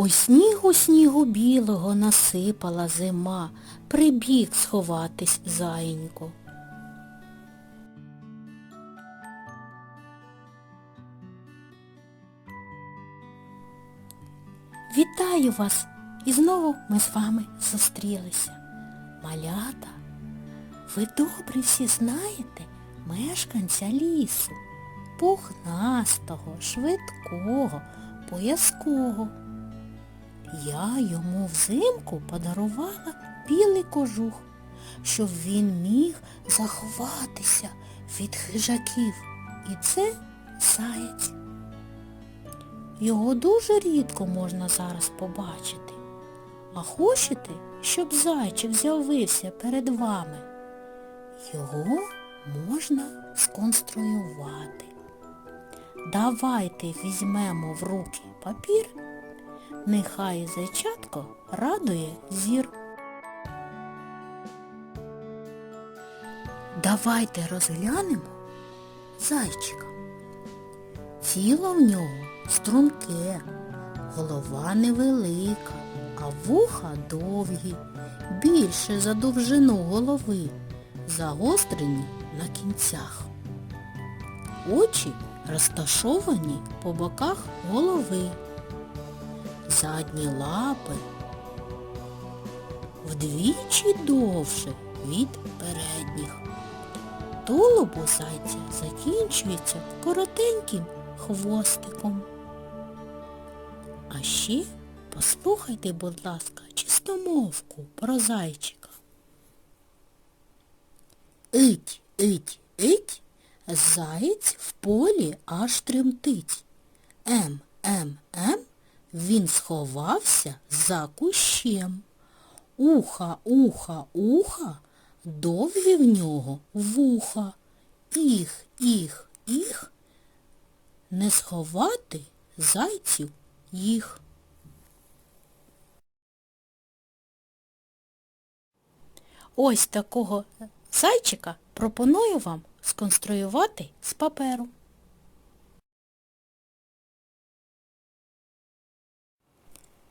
Ой снігу снігу білого насипала зима, прибіг сховатись заєнько. Вітаю вас! І знову ми з вами зустрілися. Малята, ви добре всі знаєте мешканця лісу, пухнастого, швидкого, поязкого. Я йому взимку подарувала білий кожух, щоб він міг заховатися від хижаків. І це заєць. Його дуже рідко можна зараз побачити. А хочете, щоб зайчик з'явився перед вами? Його можна сконструювати. Давайте візьмемо в руки папір, нехай зайчатко радує зір. Давайте розглянемо зайчика. Тіло в нього струнке, голова невелика, а вуха довгі, більше за довжину голови, загострені на кінцях. Очі розташовані по боках голови. Задні лапи вдвічі довше від передніх. Тулуб у зайця закінчується коротеньким хвостиком. А ще послухайте, будь ласка, чистомовку про зайчика. Ить, ить, ить, заєць в полі аж тремтить. Ем, ем, ем, він сховався за кущем. Уха, уха, уха, довгі в нього вуха. Іх, іх, іх, не сховати зайців їх. Ось такого зайчика пропоную вам сконструювати з паперу.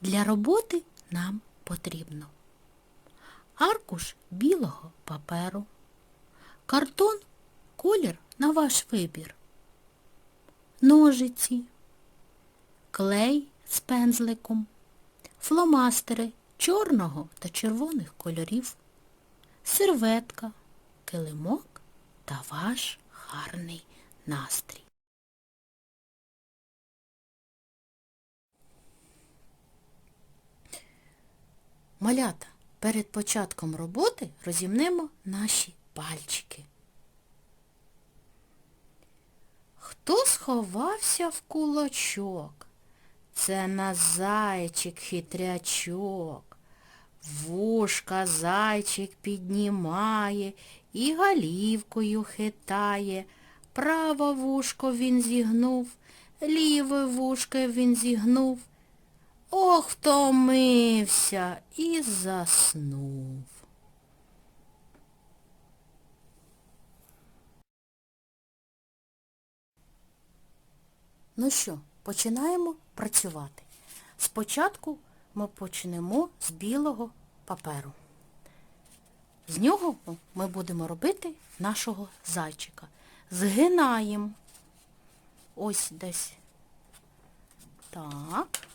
Для роботи нам потрібно аркуш білого паперу, картон, колір на ваш вибір, ножиці, клей з пензликом, фломастери чорного та червоних кольорів, серветка, килимок та ваш гарний настрій. Малята, перед початком роботи розімнемо наші пальчики. Хто сховався в кулачок? Це на зайчик хитрячок. Вушка зайчик піднімає і галівкою хитає. Праве вушко він зігнув, ліве вушко він зігнув. Ох, втомився і заснув. Ну що, починаємо працювати. Спочатку ми почнемо з білого паперу. З нього ми будемо робити нашого зайчика. Згинаємо. Ось десь. Так.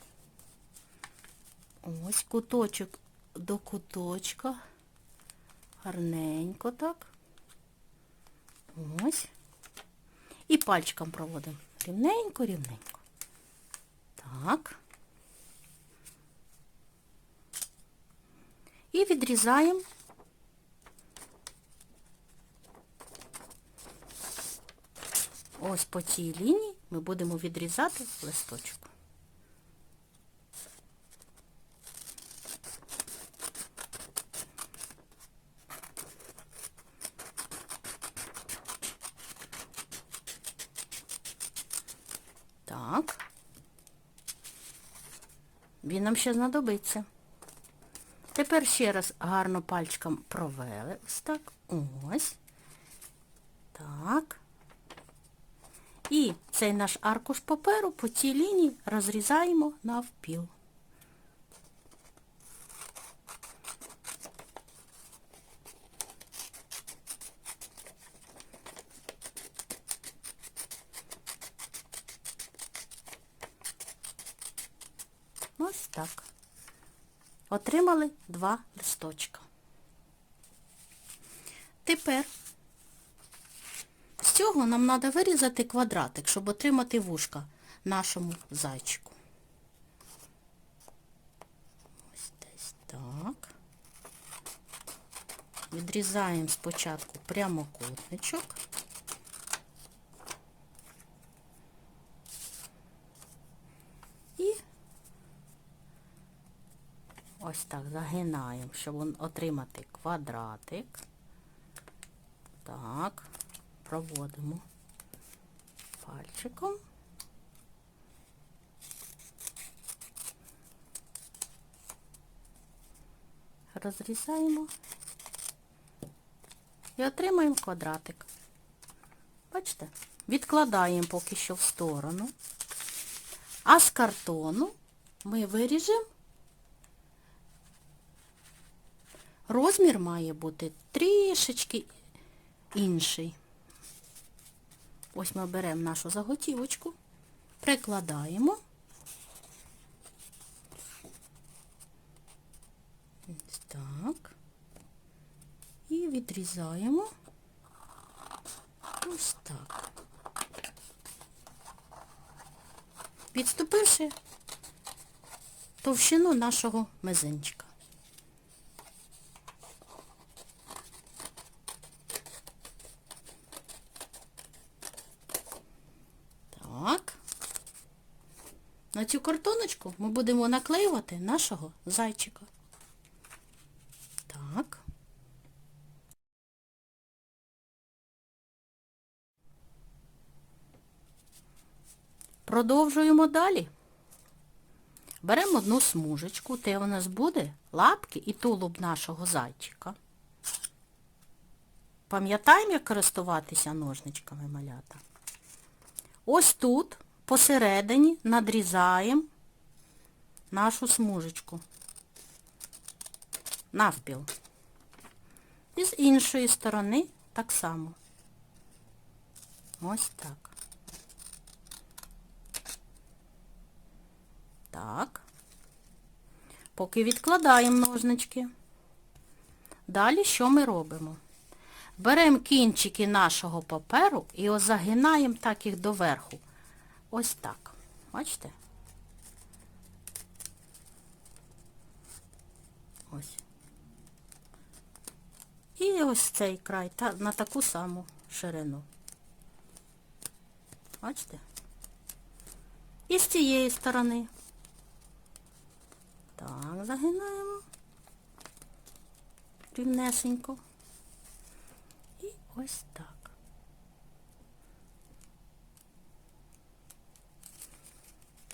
Ось куточок до куточка. Гарненько так. Ось. І пальчиком проводимо. Рівненько, рівненько. Так. І відрізаємо ось по цій лінії ми будемо відрізати листочок. Так. Він ще знадобиться. Тепер ще раз гарно пальчиком провели. Ось так. Ось. Так. І цей наш аркуш паперу по цій лінії розрізаємо навпіл. так. Отримали два листочка. Тепер з цього нам треба вирізати квадратик, щоб отримати вушка нашому зайчику. Ось десь так. Відрізаємо спочатку прямокутничок. І ось так загинаємо, щоб отримати квадратик. Так, проводимо пальчиком. Розрізаємо і отримаємо квадратик. Бачите? Відкладаємо поки що в сторону. А з картону ми виріжемо. Розмір має бути трішечки інший. Ось ми беремо нашу заготівочку, прикладаємо. Ось так. І відрізаємо. Ось так. Підступивши товщину нашого мизинчика. Так. На цю картоночку ми будемо наклеювати нашого зайчика. Так. Продовжуємо далі. Беремо одну смужечку, те у нас буде лапки і тулуб нашого зайчика. Пам'ятаємо, як користуватися ножничками малята? Ось тут посередині надрізаємо нашу смужечку навпіл. І з іншої сторони так само. Ось так. Так. Поки відкладаємо ножнички. Далі що ми робимо? Беремо кінчики нашого паперу і ось загинаємо так їх доверху. Ось так. Бачите? Ось. І ось цей край та, на таку саму ширину. Бачите? І з цієї сторони. Так, загинаємо. Рівнесенько. І ось так.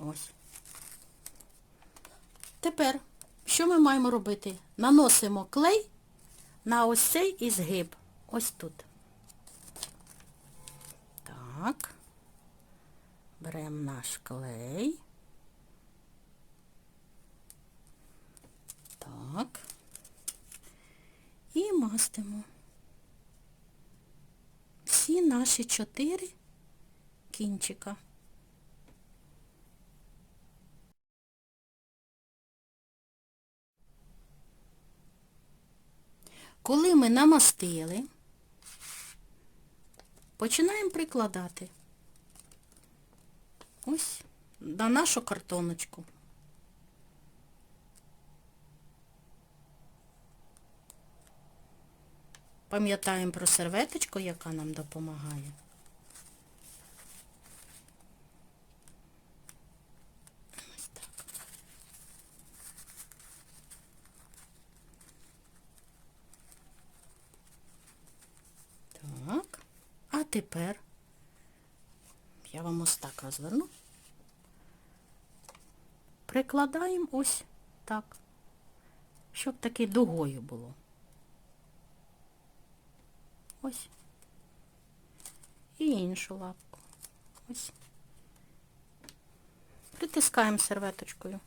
Ось. Тепер, що ми маємо робити? Наносимо клей на ось цей ізгиб. Ось тут. Так. Беремо наш клей. Так. І мастимо всі наші чотири кінчика. Коли ми намастили, починаємо прикладати ось на нашу картоночку. Пам'ятаємо про серветочку, яка нам допомагає. Ось так. Так. А тепер я вам ось так розверну. Прикладаємо ось так, щоб таки дугою було. Ось. І іншу лапку. Ось. Притискаємо серветочкою.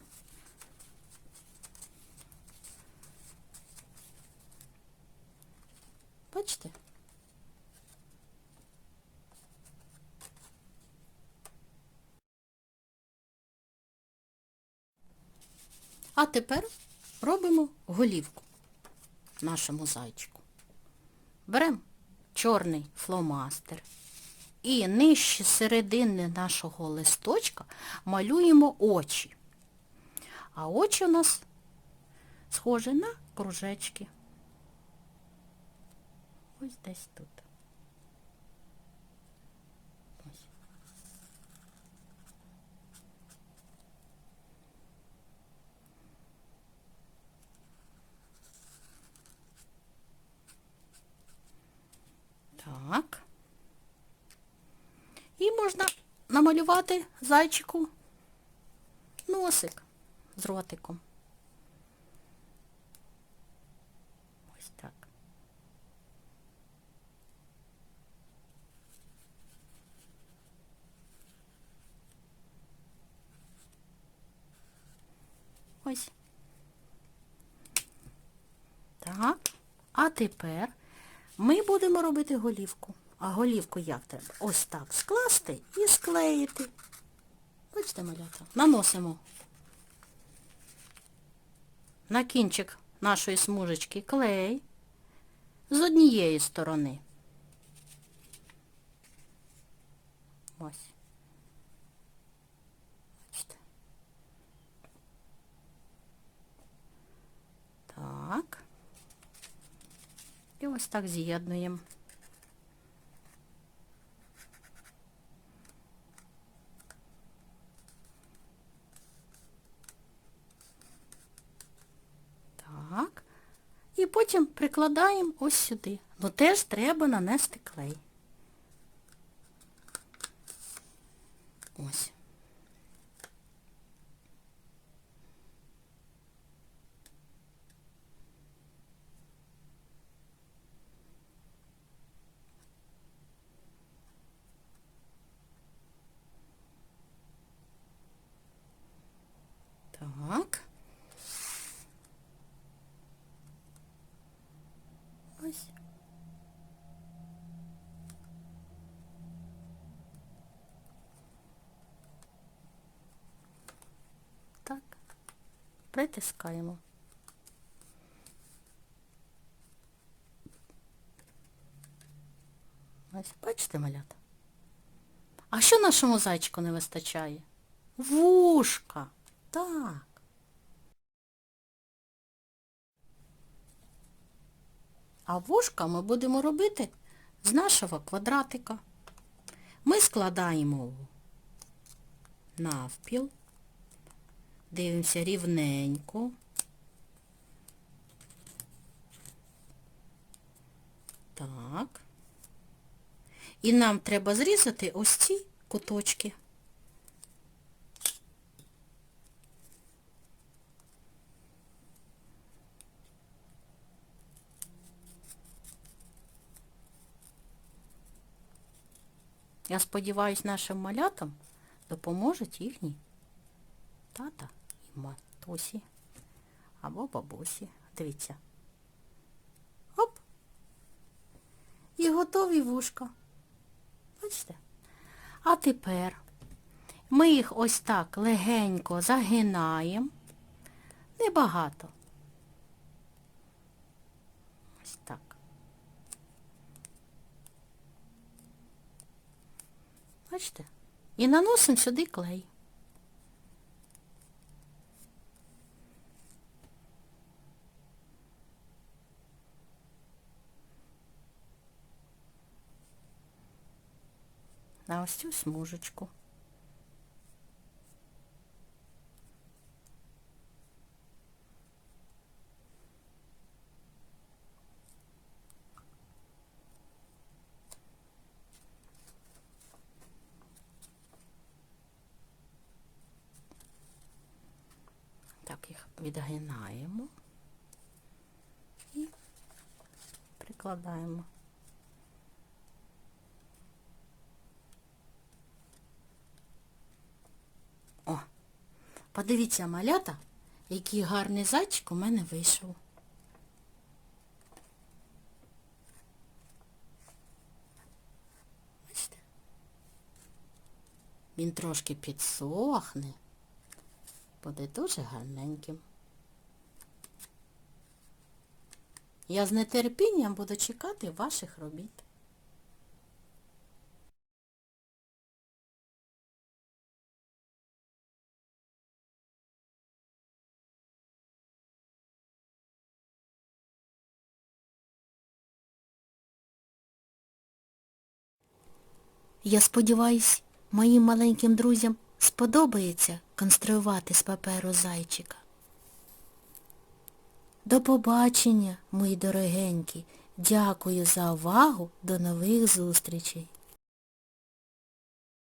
Бачите? А тепер робимо голівку нашому зайчику. Беремо чорний фломастер і нижче середини нашого листочка малюємо очі. А очі у нас схожі на кружечки. Ось десь тут. Ось. Так. І можна намалювати зайчику носик з ротиком. Ось так. Ось. Так. А тепер ми будемо робити голівку. А голівку як треба? Ось так скласти і склеїти. Бачите, малята? Наносимо на кінчик нашої смужечки клей з однієї сторони. Ось. Бачите? Так. І ось так з'єднуємо. Так. І потім прикладаємо ось сюди. Ну теж треба нанести клей. Ось. Так. Ось. Так. Притискаємо. Ось, бачите, малята? А що нашому зайчику не вистачає? Вушка. Так. А вушка ми будемо робити з нашого квадратика. Ми складаємо навпіл, дивимося рівненько. Так. І нам треба зрізати ось ці куточки. Я сподіваюся, нашим малятам допоможуть їхні тата матусі або бабусі. Дивіться. Оп! І готові вушка. Бачите? А тепер ми їх ось так легенько загинаємо. Небагато. Ось так. Бачите? І наносимо сюди клей. На ось цю смужечку. Так їх відгинаємо і прикладаємо. Подивіться малята, який гарний зайчик у мене вийшов. Бачите? Він трошки підсохне. Буде дуже гарненьким. Я з нетерпінням буду чекати ваших робіт. Я сподіваюсь, моїм маленьким друзям сподобається конструювати з паперу зайчика. До побачення, мої дорогенькі. Дякую за увагу. До нових зустрічей.